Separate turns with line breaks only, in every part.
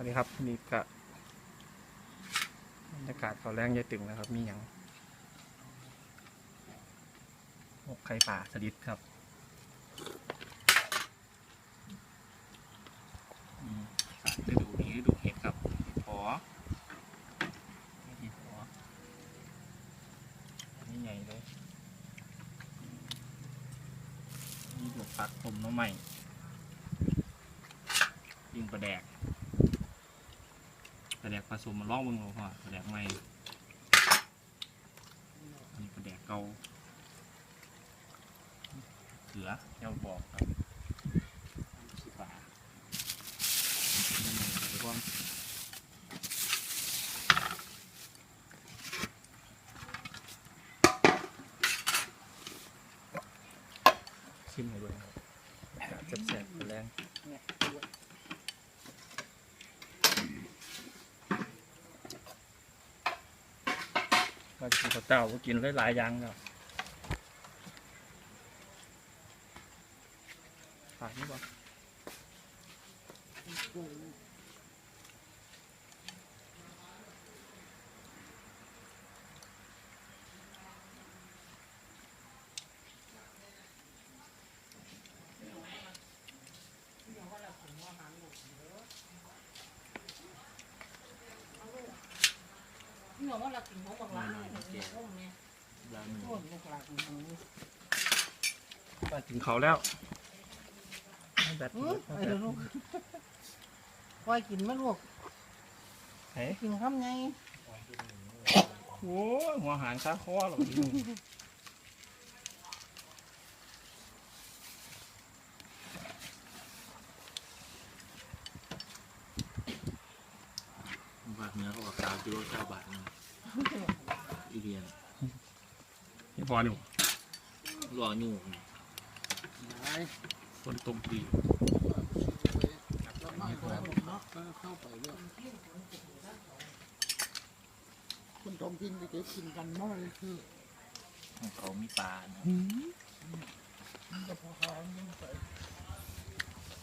วัสดีครับนี่ก็บรรยากาศเขาแรงยายตึงนะครับ มีอย่างหกไข่ป่าสลิดครับฤดูนี้ฤดูเห็ดครับพอนี่พออันนี่ใหญ่เลยนี่ดวกปักผมน้องใหม่ยิงประแดก ลาแดกผสมมาลองเบิ่งเราพอปลาแดกใหม่อันนี้ปลาแดกเก่าเสือเจ้าบอกครับสิบบาทเดี๋ยวก่อนชิมให้ด้วยครับจะแสบๆแรง มากิน ข้าวเจ้าก็กินหลายๆอย่างแล้ว
อกว่าเรากินของบางร้านเนี่ยกินของเนี่ย
ร้านหนึ่ง
โคตรลูกหลานของหนู
ไปกินเขาวแล้วให้แบต
เออไอ้เดี๋ยวลูกควายกินไหมลูก
เฮ้ย
กินคำไง
โอ้ยหัวหารคาคอหรอก
บาทเนื้อเขาบอกสามกิโลเก้าบาทนึง อีเดียน
นี่พออยู่
รออยู่
คนต้มปี
เข้าไปเลยคนท้องถิ่นไปเก็บกินกันมากเลยคือ
ของเขามีปลาเนอะ
มันจะพอหาเงินใส่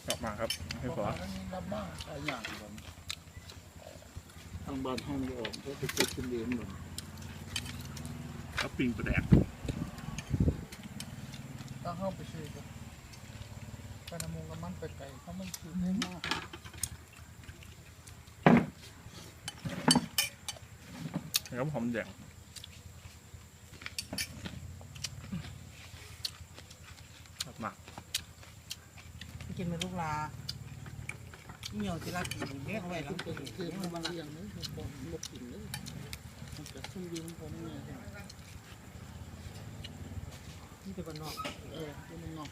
กลับมาครับให้
พ
พ
อ ทางบ้านห้องออกก็ไปเก็บกินเองเหมือน
แล้วปิงปลาแดก
ถ้าเข้าไปซื้อกันกระมงกับมันไปไก่เขาไม่ซื้อได้มาก
แล้วหอมแดงกลับมา
กินเป็นลูกลา เหนียวที่รักกินเลี้ยงไว้หลัง
เป็
ตื่
น
น
เกี่ยวกับมันเลี้ยงนี่ผมลบกินเลยมันจะซุ่มยิงผมเนี่ย
ที่เป็นบ้านนอก
เออที่มันนอก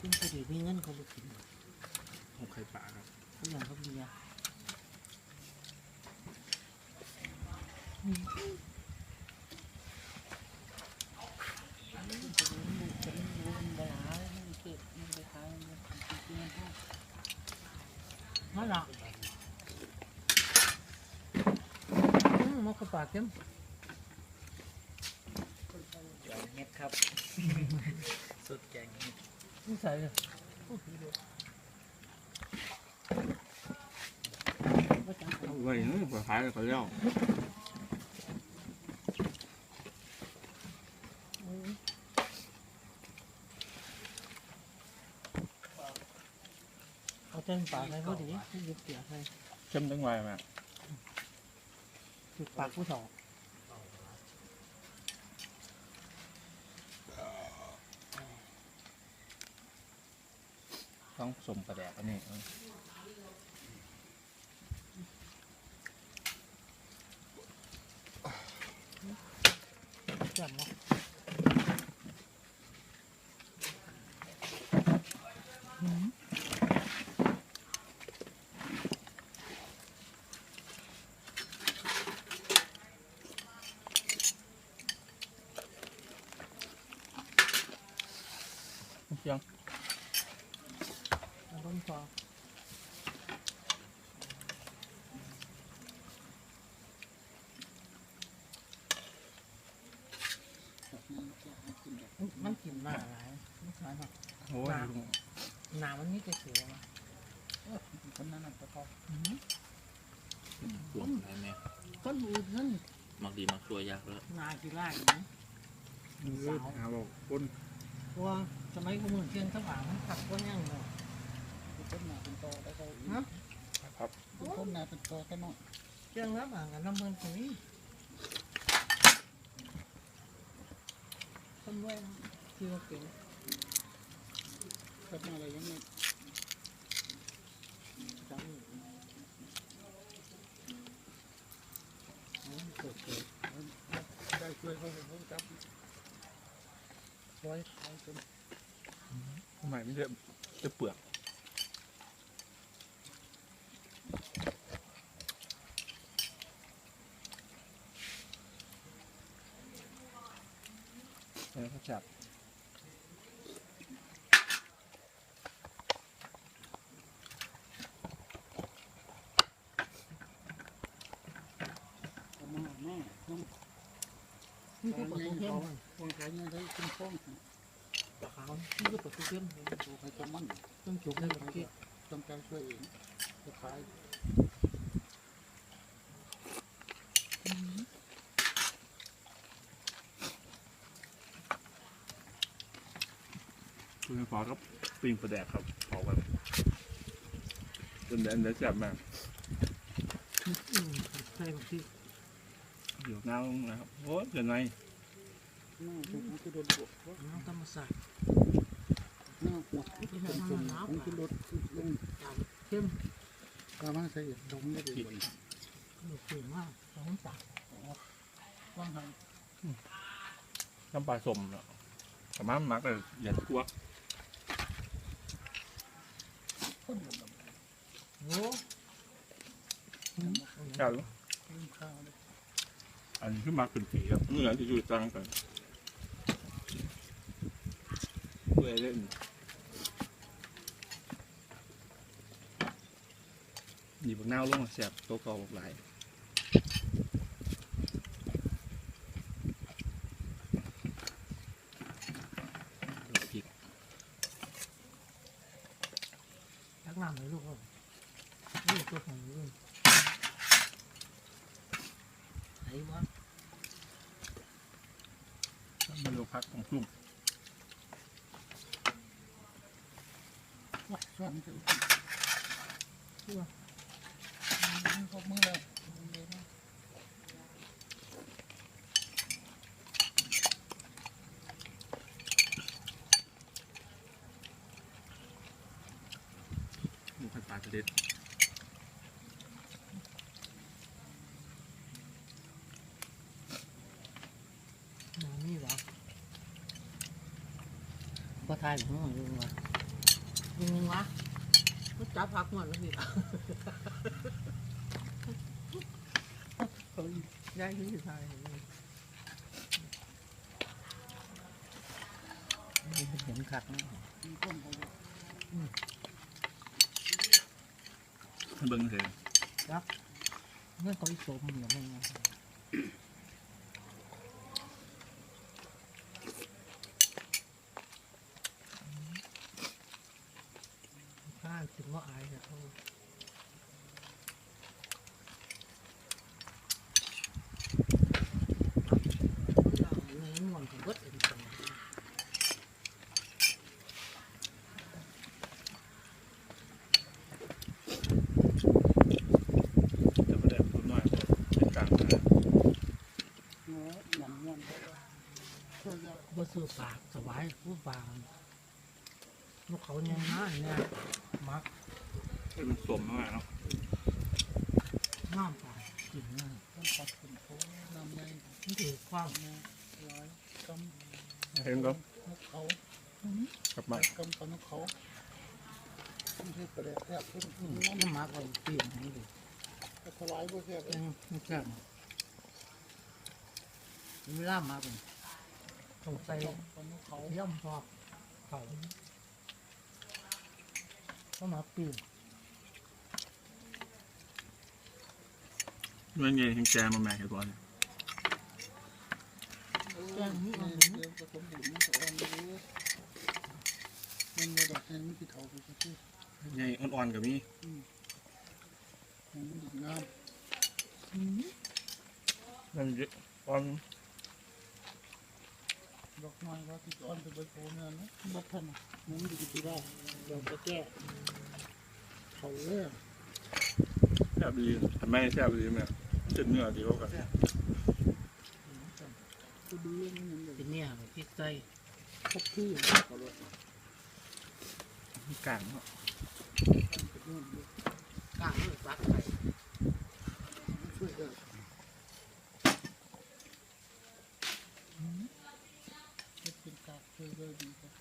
ซึ่งพอดีมีเงินเขาไปกิน
หมกไข่ป่าครับ
ทุกอย่างเขาเบียร์
มันจะรู้จะรู้มันบาลานมันเก็บมันไปขายมันกินมันห้า
นั่นแหละอืมมกกระปากเต็ม
แกงเห็ดครับ สุดแกงเห็ด
นี่ใส่เลย
เอาไว้นี่เปิดขายเลยเขาเลี้ยว
เอาเต็มปากเลยพอดีที่ยึดเสียเลย
เข้มตั้งไว้แม่
จุดปากผู้สอง
ต้องผสมประแดกอันนี้
แจ่มเนาะอืม
เชียง
ต้นฟอมันกินมากหลายไม่ใช่หรอก
โอ้ยลุง
หนามันนี่จะเขียวนะ
คนนั้นน่ะก็พอ
อืม
ปวดอะไรแม่
คนอื่นนั่น
มักดีมักตัวยากแล้ว
นากีฬาอย่นี้
เออหาบอกคน
เพราะว่า สมัยกูมือเที่ยงสว่างมันขับก็ยังเนาะ
คนหนาเป็นตอได้เขา
ฮะ
ครับ
คนหนาเป็นตอก็น้อย
เที่ยงแล้วอะกันน้ำมันตรงนี้คนไว้ที่ว่าเก่ง
คนอะไรยังไม่จังเกิดเกิดได้ช่วยเขาเขาจับร้อยเขาจน
ทำไมไม่ได้จะเปลือกแล้วก็จับ
เอามาแม่ต้อง
นี่ก็ปลาทูเข้ม
วางขายเงินได้ขึ้นฟ้อง
ปลาขาว นี่ก็ปลาทูเข้ม
โอ้ใครจะมั่น
ต้องจุกเลยโอเค
ต้องการช่วยเองจะขาย
คุณฟ้าก็ปิงประแดกครับเผากันจนแดนได้จับมาก
ใช่ของที่
เดี๋ยวเงานะครับโอ้ยเดี๋ยวไง
หน้าถูกมันคือโดนบวก
น้ำธรรมศาสตร์
หน้าหัวที่เป็นจมมันคือรถลง
เข้ม
กามาใส่ดมได้ดี
ดูสูงมากสองสาม
ว่างทาง
น้ำปลาสมเนาะสามารถมักแต่อย่าทัว
โอ้
เจ้า
ว
อันนี้คือมักเป็นผีครับเมื่อที่อยู่จังกันเพื่อเล่น หยิบบักนาลงมาแสบโต๊ะเก่าบักหลายแล้วก็พริก
ยักน้ำเลยลูกนี่ตัวของลูกไหนวะ
มันโลพักของซุ่ม
ว่าส่วนจะเขามือแล้ว
หมูผั ดปลากระเด็ด
น้ำนี่วะพอทายของมันลุงวะลุงวะก็จับพักหมดแล้วพี่
เขา
ย้ายที่ทายนี่เป็นเห็นขัดนะ
มีคน เขา
ให้เบิ้งเสร็จ
เมื่อเขาอีโสมเหมือนกันนะข้าถึงว่าอายนะเขาเนื้อหวานของวัดเองจัง
จะประเด็ดตัวน้อยเป็นกลางนะ
เนื้อหนังมันช่วยยา
บ่ซื้อ ปากสบายผู้ปากนกเขาเนี่ยนะเนี่ยมัก
ให้มันสมมากเนาะ
น้ำปากกินง่าย
ต้องปัดขึ้นโค้นำใน
นี่คือความ
ร้อยกำ
เห็นก็
นกเขา
กลับ
ไป
มา กำ
กับนกเขาไม่ใช่ประเดี๋ยวแค่ขึ้น
อืม
นั่น
น้ำมักเอาเปลี่ยนให้ดิ
ก็ถวายพวกแค่
ยังไม่แซ่บเวลามาเป็น ต้องใส่
กับนกเขา
ย่อมชอบเขาก็มาเปลี่ยน
เมื่อไงแห่งแจมาแม่เห็นก่อน
แจ้งนี่เดี๋ยวผสมบุญมันจะอ่อนเลยมันมาดอกแทนมันที่เถาไปสักที
น
ใหญ่อ่อนๆกับมี
มันดีงาม
นั่นเยอะตอน
ดอกไม้ว่าที่ต้นเป็นใบโพเนี่ยนะบัดทันมันดีกี่ได้เดี๋ยวจะแก้เขาเลย
แซ่บดีทำไมแซ่บดีแม่จุดเนื้อดีกว่ากัน
ก็ดูเรื่องนี้เลย
เป็นเนี่ยพริกไส้
ครบที่เขาเลย
กลางเนาะ
ก้างเลยซักไป
ช่วยเออเป็นกาช่วยเออดีครับ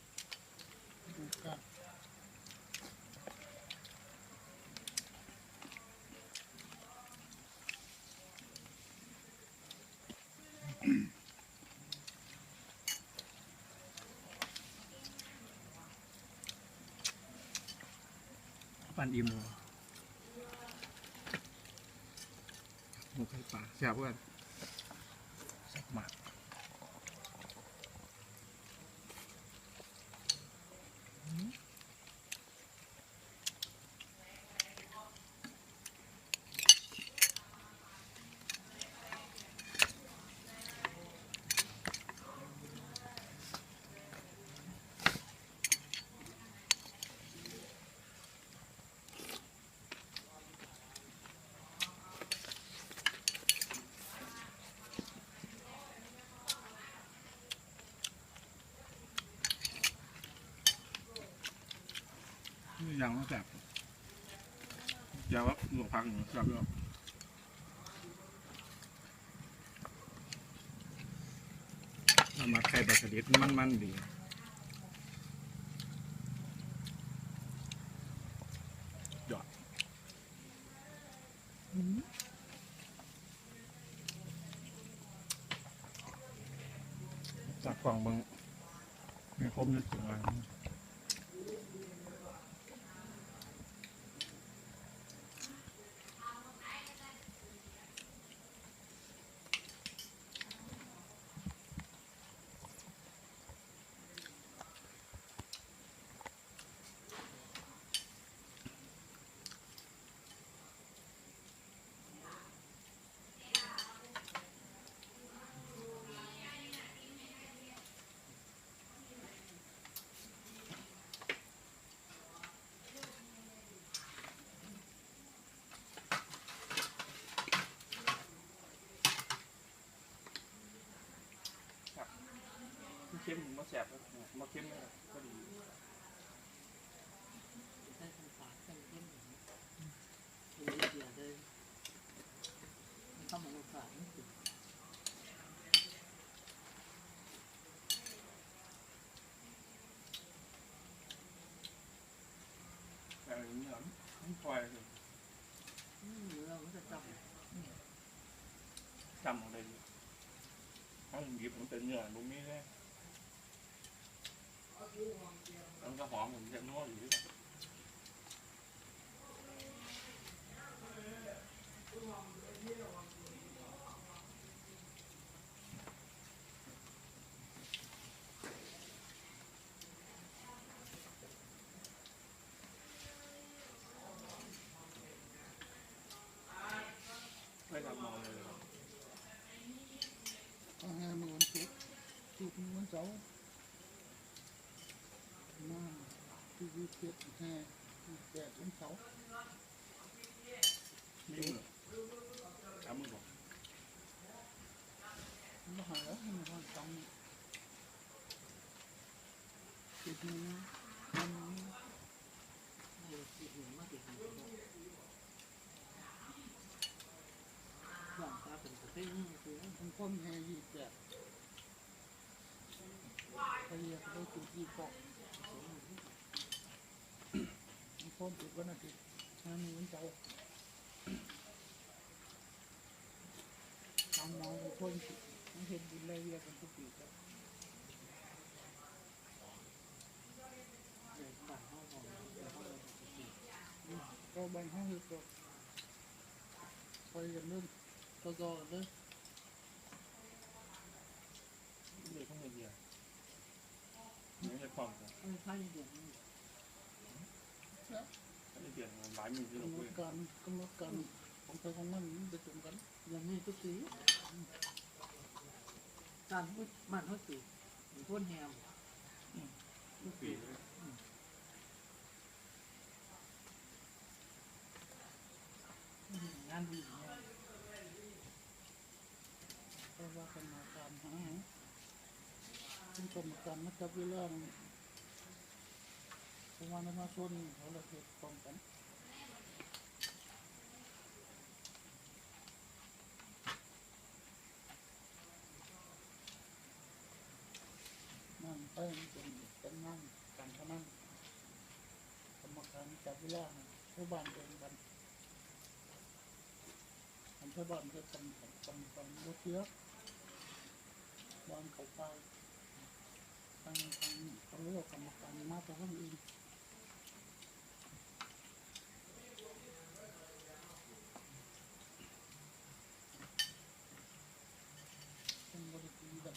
ดูกา
ปันอิ่มเลยหมูไข่ปลาแซ่บเพื่อน ยังไม่แซ่บยาวว่าหลวงพักอยู่แซ่บด้วยน้ำมักไข่ปลาสลิดมันมันดี จากกล่องเบางไม่ครบนึกถึงอะไร
เข้มมาแซ่บมาเข้มก็ดี
ได้ทำปากกันเข้มอย่เป็นเดียวเลยมันต้องมาลงฝาไม่ถึง
แต่อันนี้มันปล่อยเลย
อืมเรื่องมันจะจับ
จำอะไรดีถ้ามันหยิบมันเป็นเนื้อตรงนี้เลย มันก็หอมเหมือนจะนัวอยู่ด้วยไม่ทำมองเลย
เอาให้มือวันศุกร์ที่มือวันเสาร์มาที่วีเจ็ดแห่ ที่แปดวันเสาร์
นี่เหรอทำมือบอก
มาหาแล้วให้มาวันสองติดมือมัน
ให้สิหัวมาติดหัวหวังตาเป็นก ระเพ่งคือ
มันก้นแห่ยี่แปดกไปจุดยี่เกาะมันก้นจุดวันอาทิตย์ห้ามือวันเสาร์ทำมองคนมันเห็นบุญเลยเรียกกันทุกปีครับ
เดินป่าเข้าหอมเดินเข้าไปปกติ
ก็แบ่งห้องอยู่ก็ไปกันเรื่อง
ก็ก็เด้อ
เลยต้องมาเยียร์ไม่ใช่ความกัน
ไม่ใช่เดี๋ ยวนี้
เายมีที่
กำหน
เราคุย
ดการกำหนดการของใครของมันมันไปตรงกัน
อย่างนี้ทุกสีการพูดมันเขาสีพูดแฮม
ทุกปีเลย
งานดีเพ
ราะว่าคณะการหาซึ่งกรรมการมาจับเวลา ประมาณนั้นมาชนเขาเลยเกิดพร้อมกันนั่นไปมันเป็นเป็นงานการพนันกรรมการจับเวลาชาวบ้านเดินกันอันชาวบ้านจะทำทำทำรถเยอะบ้านเขาไปทางทางเขาเรียกกรรมการมาแต่คนอื่นบริการแบบ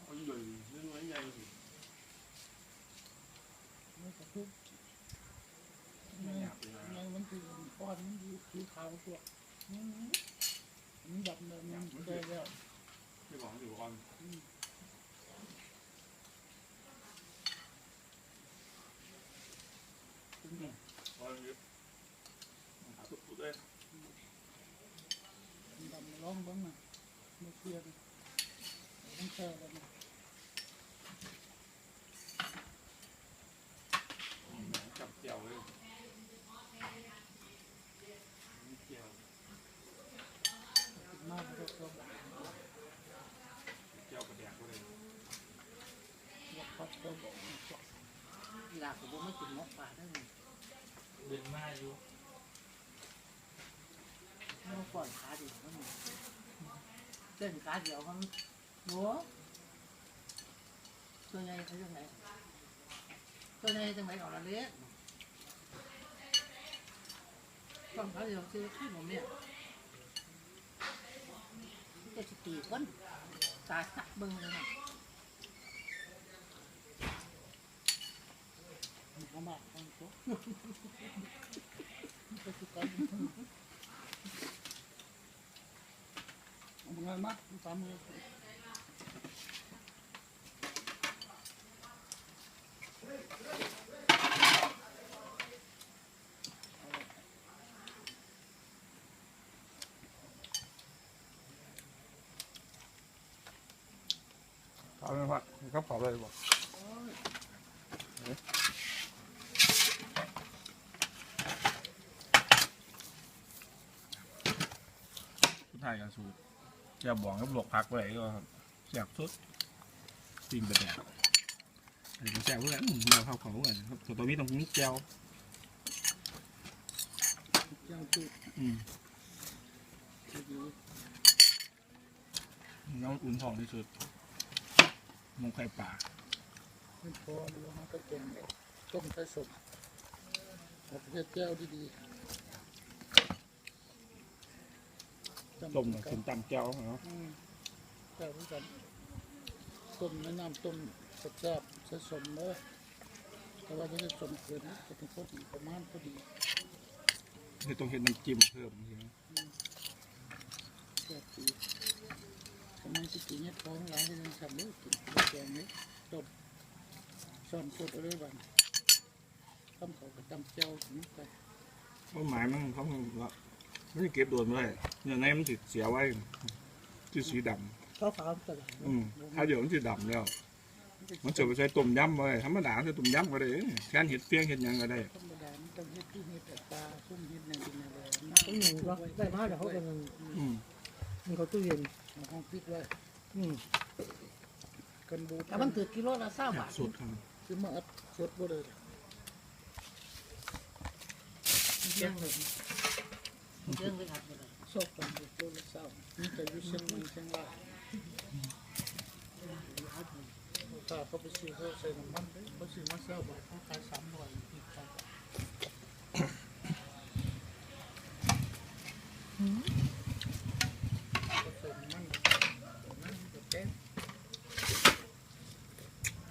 เอาอยู่เรื่องไว้ใหญ่สิ
ไม่กระทุก
ไม่
ไม่
อยากเลยนะ
ไม่มันคือก้อนมันอยู่ คือขาวตัวนี่มันดำเลยมันได้แล้ว
ไม่บอกอยู่ก่อน
อืม
ก่อนเยอะหาสุดๆเลย
มันดำร้องบ้างนะไม่เคลียร์เลยต้องแช่แล้วนะ
จับเจียวเลยเจียว
ติดมากก็ต้อง
เจียวกระแดกก็เลย
รับพัดก็บอกจบ
กีฬาผมไม่กินนกป่าได้ไง
เดินมาอยู่
เมื่อก่อนขาเดียวมันเส้นขาเดียวมันหัวตัวใหญ่เขาจังไหนตัวใหญ่จังไหนออกละเล็กต้องขาเดียวคือขี้ผมเนี่ยก็จะตีคนตาสักเบิ้งเลยนะ
มันก็มากมันก็ก็คือการทำงานมาตามมือ
เผาเลยพ่อเขาเผาเลยบอกสุ ดท้ายกันสูตรแกบอกกับหลวกพักไว้ก็แสบสุดปิงไปแดกอันนี้ก็แสบเพื่อนเราเข้าเขาเหมือนครับแต่ตัวนี้ต้องมีแก้ว
ยังคือ
อืม
ดี
น้องอุ่นทองที่สุดมงไข่ป่า
ไม่พอมันมาก็ต้มต้มไข่สดเอาไปแก้วดีๆ
ต้มกับตำแก้วเนาะ
อืมแก้วด้กันต้มแนะนำต้มแซ่บๆใส่สมเลยแต่ว่าไม่ได้สมเกินจะเป็นพอดีประมาณพอดี
คือต้องเห็นน้ำจิ้มเพิ่มใช่ไหม
แซ่บดีสมัยที่กินเนี่ยท้องร้ายให้ยังทำเลยกินแกงนี้ต้มซ้อนสดอะไรบ้างทำเขากับตำแก้วถึงไป
เพราะหมายมันเขาว่า ไม่ได้เก็บโดนเลยอย่างนี้มันติดเสียไว้ที่สีด
ข้าวขาวตลาดำ
อืมถ้าเดี๋ยวมันจะดำแล้ว มันจะไปใส่ต้มยำไว้ธรรมดาใส่ต้มยำก็ได้แค่นเห็ดเฟี้ยงเห็ดหยังก็ได้
ธรรมดามันต้องเฮ็ดที่เฮ็ดแต่ปลาซุ่มเฮ็ดในดินอะไร
ต้องหนึ่งก็ได้มาแต่เขาเป็น
อืม
มันเขาตู้เย็น
เอาห้องปิดไว้
อืม
กันบูด
แต่มันถือกิโลละเศร้าบาท
สุดครับ
คือมาอัดสดบ่เลย
เรื่องเลยเรื่องเลยครับเลย
ชอบกันบูดตัวเศร้ามันจะอยู่เชียงใหม่เชียงรายถ้าเขาไปซื้อเขาใส่น้ำมันเลยเขาซื้อมาเศร้าบาทเขาขายสามร้อยอีกครับเขาน้ำมันนั่นก็แก้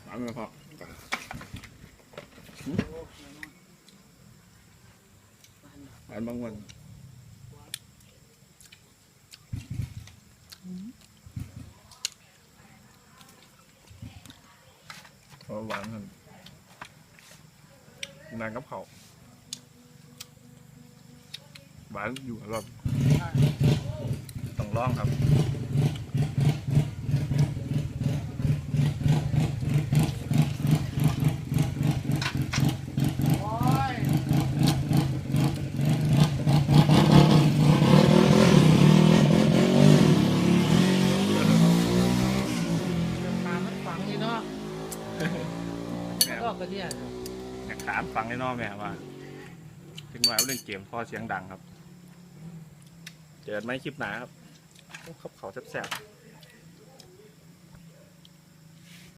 อันนี้พอ
โอ้แน่นอนบ้าน
อันบางวันเพราะ หวานกันนานกับเขาวหวานอยู่อร่อยต้องลองครับ
เล่
นเกมพอเสียงดังครับ เจอกันไหมคลิปหนาครับ ครับเขาแซ่บๆ